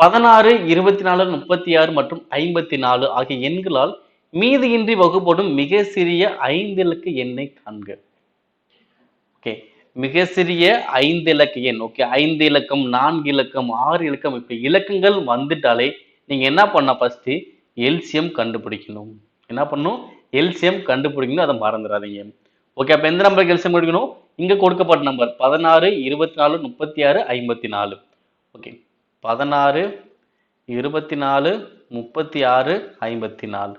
பதினாறு இருபத்தி நாலு முப்பத்தி ஆறு மற்றும் ஐம்பத்தி நாலு ஆகிய எண்களால் மீதியின்றி வகுப்படும் மிக சிறிய ஐந்து இலக்கு எண்ணை காண்க. ஓகே மிக சிறிய ஐந்து இலக்கு எண். ஓகே ஐந்து இலக்கம் நான்கு இலக்கம் ஆறு இலக்கம் இப்போ இலக்கங்கள் வந்துட்டாலே நீங்கள் என்ன பண்ண ஃபஸ்ட்டு எல்சியம் கண்டுபிடிக்கணும். என்ன பண்ணணும்? எல்சியம் கண்டுபிடிக்கணும். அதை மறந்துடாதீங்க. ஓகே அப்போ எந்த நம்பருக்கு எல்சியம் கண்டுபிடிக்கணும்? இங்கே கொடுக்கப்பட்ட நம்பர் பதினாறு இருபத்தி நாலு முப்பத்தி ஆறு ஐம்பத்தி நாலு ஓகே பதினாறு இருபத்தி நாலு முப்பத்தி ஆறு ஐம்பத்தி நாலு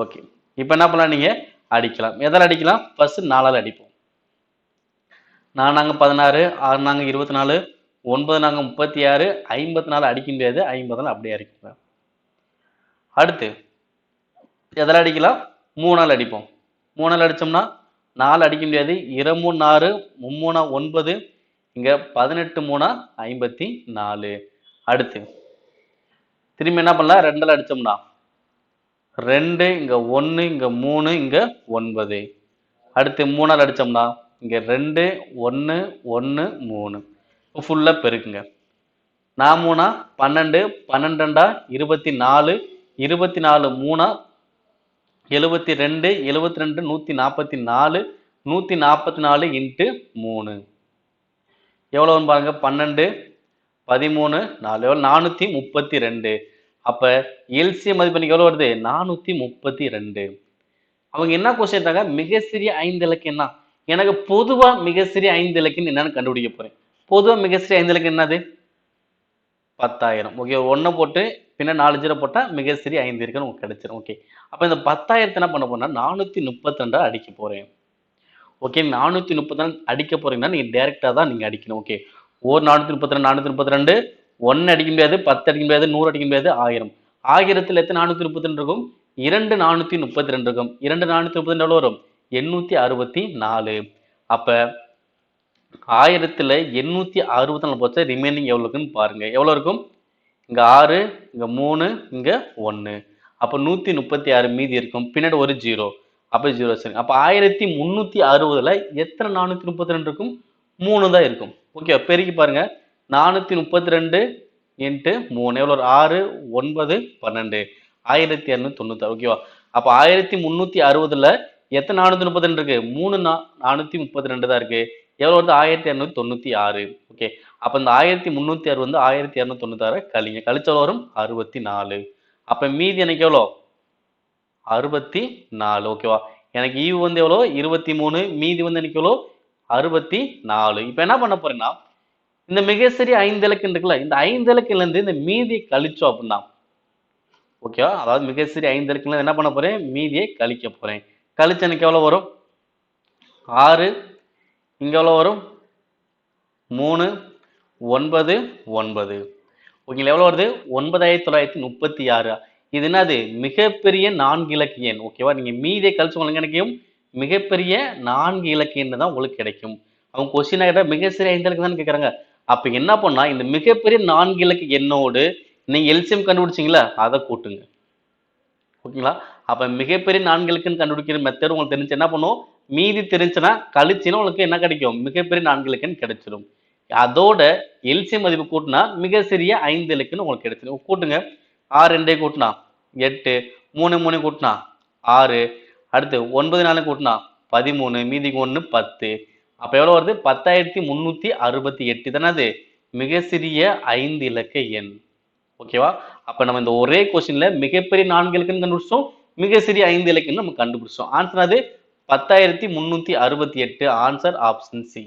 ஓகே. இப்போ என்ன பண்ணலாம் நீங்கள் அடிக்கலாம். எதால் அடிக்கலாம்? ஃபஸ்ட்டு நாலால் அடிப்போம். நான் நாங்கள் பதினாறு ஆறு நாங்கள் இருபத்தி நாலு ஒன்பது நாங்கள் முப்பத்தி ஆறு ஐம்பத்தி நாலு அடிக்க முடியாது. ஐம்பது நாள் அப்படியே அடிக்கலாம் அடுத்து எதில் அடிக்கலாம்? மூணு நாள் அடிப்போம். மூணு நாள் அடித்தோம்னா நாலு அடிக்க முடியாது. இருமூணு ஆறு மும்மூணா ஒன்பது இங்கே பதினெட்டு மூணா ஐம்பத்தி நாலு அடுத்து. திரும்பி என்ன பண்ணலாம்? ரெண்டில் அடித்தோம்னா ரெண்டு இங்கே ஒன்று இங்கே மூணு இங்கே ஒன்பது. அடுத்து மூணால் அடித்தோம்னா இங்கே ரெண்டு ஒன்று ஒன்று மூணு. ஃபுல்லாக பெருக்குங்க. நான் மூணா? பன்னெண்டு. பன்னெண்டுண்டா இருபத்தி நாலு இருபத்தி நாலு மூணா? எழுபத்தி ரெண்டு எழுபத்தி ரெண்டு நூற்றி நாற்பத்தி நாலு நூற்றி நாற்பத்தி நாலு இன்ட்டு மூணு. எவ்வளோன்னு பாருங்கள் பன்னெண்டு. பதிமூணு நாலு எவ்வளோ நானூற்றி முப்பத்தி ரெண்டு. அப்போ எல்சிய மதிப்பெண்ணுக்கு எவ்வளோ வருது? நானூற்றி முப்பத்தி ரெண்டு. அவங்க என்ன கொஸ்டின் தாங்க மிக சிறிய ஐந்து இலக்கம் என்ன? எனக்கு பொதுவாக மிக சிறிய ஐந்து இலக்கம் என்னன்னு கண்டுபிடிக்க போகிறேன் பொதுவாக மிக சிறிய ஐந்து இலக்கம் என்னது? பத்தாயிரம். ஓகே ஒன்றை போட்டு பின்ன நாலு ஜீரோ போட்டால் மிக சிறிய ஐந்து இருக்குன்னு உங்களுக்கு கிடைச்சிரும். ஓகே அப்போ இந்த பத்தாயிரத்தை என்ன பண்ண போனால் நானூற்றி முப்பத்தி ரெண்டாக அடிக்க போகிறேன் ஓகே நானூற்றி முப்பத்தி ரெண்டு அடிக்க போகிறீங்கன்னா நீங்கள் டேரெக்டாக தான் நீங்கள் அடிக்கணும். ஓகே ஒரு நானூற்றி முப்பத்தி ரெண்டு நானூற்றி முப்பத்தி ரெண்டு. ஒன்று அடிக்க முடியாது பத்து அடிக்க முடியாது நூறு அடிக்க முடியாது ஆயிரம். ஆயிரத்தில் எத்தனை நானூற்றி முப்பத்தி ரெண்டு இருக்கும்? இரண்டு நானூற்றி முப்பத்தி ரெண்டு இருக்கும். இரண்டு நானூற்றி முப்பத்தி ரெண்டு வரும்? எண்ணூற்றி அறுபத்தி நாலு. அப்போ ஆயிரத்தில் எண்ணூற்றி அறுபத்தி நாலு போச்சு ரிமைனிங் எவ்வளோ இருக்குன்னு பாருங்க. எவ்வளோ இருக்கும்? இங்கே ஆறு இங்கே மூணு இங்கே ஒன்று அப்போ நூற்றி முப்பத்தி ஆறு மீதி இருக்கும். பின்னாடி ஒரு ஜீரோ. அப்போ ஜீரோ சரி. அப்போ ஆயிரத்தி முந்நூற்றி அறுபதில் எத்தனை நானூற்றி முப்பத்தி ரெண்டு இருக்கும்? மூணு தான் இருக்கும். ஓகே பெருக்கி பாருங்க. நானூற்றி முப்பத்தி ரெண்டு இன்ட்டு மூணு. எவ்வளோ ஆறு ஒன்பது பன்னெண்டு. ஆயிரத்தி இரநூத்தி தொண்ணூத்தாறு ஓகேவா அப்போ ஆயிரத்தி முந்நூற்றி அறுபதில் எத்தனை நானூற்றி முப்பத்தி ரெண்டு இருக்கு? மூணு நா நானூற்றி முப்பத்தி ரெண்டு தான் இருக்கு. எவ்வளோ வருது? ஆயிரத்தி இரநூத்தி தொண்ணூற்றி ஆறு ஓகே அப்போ இந்த ஆயிரத்தி முந்நூற்றி அறுபது வந்து ஆயிரத்தி இரநூத்தி தொண்ணூத்தாறு கழிங்க. கழிச்ச வரும் அறுபத்தி நாலு. அப்போ மீதி எனக்கு எவ்வளோ அறுபத்தி நாலு ஓகேவா எனக்கு ஈவு வந்து எவ்வளோ இருபத்தி மூணு. மீதி வந்து எனக்கு எவ்வளோ அறுபத்தி நாலு. இப்போ என்ன பண்ண போறேன்னா இந்த மிகச்சிறிய ஐந்து இலக்கம் இருக்குல்ல இந்த ஐந்து இலக்கில இருந்து இந்த மீதியை கழிச்சோம் அப்படின்னா ஓகேவா அதாவது மிகச்சிறிய ஐந்து இலக்கில என்ன பண்ண போறேன்? மீதியை கழிக்க போறேன். கழிச்சு எனக்கு எவ்வளோ வரும்? ஆறு. இங்க எவ்வளோ வரும்? மூணு. ஒன்பது ஒன்பது. ஓகேங்களா எவ்வளோ வருது? ஒன்பதாயிரத்தி தொள்ளாயிரத்தி முப்பத்தி ஆறு. இது என்னது? மிகப்பெரிய நான்கு இலக்கு எண் ஓகேவா நீங்க மீதியை கழிச்சு உங்களுக்கு மிகப்பெரிய நான்கு இலக்கியன்னு தான் உங்களுக்கு கிடைக்கும். அவங்க கொஸ்டின் கேட்டால் மிக சிறிய ஐந்து இலக்கம் தான் கேட்குறாங்க. அப்போ என்ன பண்ணா இந்த மிகப்பெரிய நான்கு இலக்கு எண்ணோடு நீங்கள் எல்சியம் கண்டுபிடிச்சிங்களா? அதை கூட்டுங்க. ஓகேங்களா? அப்போ மிகப்பெரிய நான்கு இலக்குன்னு கண்டுபிடிக்கிற மெத்தட் உங்களுக்கு தெரிஞ்சு என்ன பண்ணும்? மீதி தெரிஞ்சுன்னா கழிச்சுன்னா உங்களுக்கு என்ன கிடைக்கும்? மிகப்பெரிய நான்கு இலக்குன்னு கிடைச்சிடும் அதோட எல்சியம் மதிப்பு கூட்டினா மிக சிறிய ஐந்து இலக்குன்னு உங்களுக்கு கிடைச்சிடும் கூட்டுங்க. ஆறு ரெண்டே கூட்டினா எட்டு. மூணு மூணு கூட்டினா ஆறு. அடுத்து ஒன்பது நாலு கூட்டினா பதிமூணு மீதிக்கு ஒன்று பத்து. அப்போ எவ்வளோ வருது? பத்தாயிரத்தி முந்நூற்றி அறுபத்தி எட்டு. தானே அது? மிக சிறிய ஐந்து இலக்க எண். ஓகேவா அப்போ நம்ம இந்த ஒரே கொஸ்டின்ல மிகப்பெரிய நான்கு இலக்குன்னு கண்டுபிடிச்சோம் மிக சிறிய ஐந்து இலக்குன்னு நம்ம கண்டுபிடிச்சோம் ஆன்சர் அது பத்தாயிரத்தி முந்நூற்றி அறுபத்தி எட்டு. Answer option C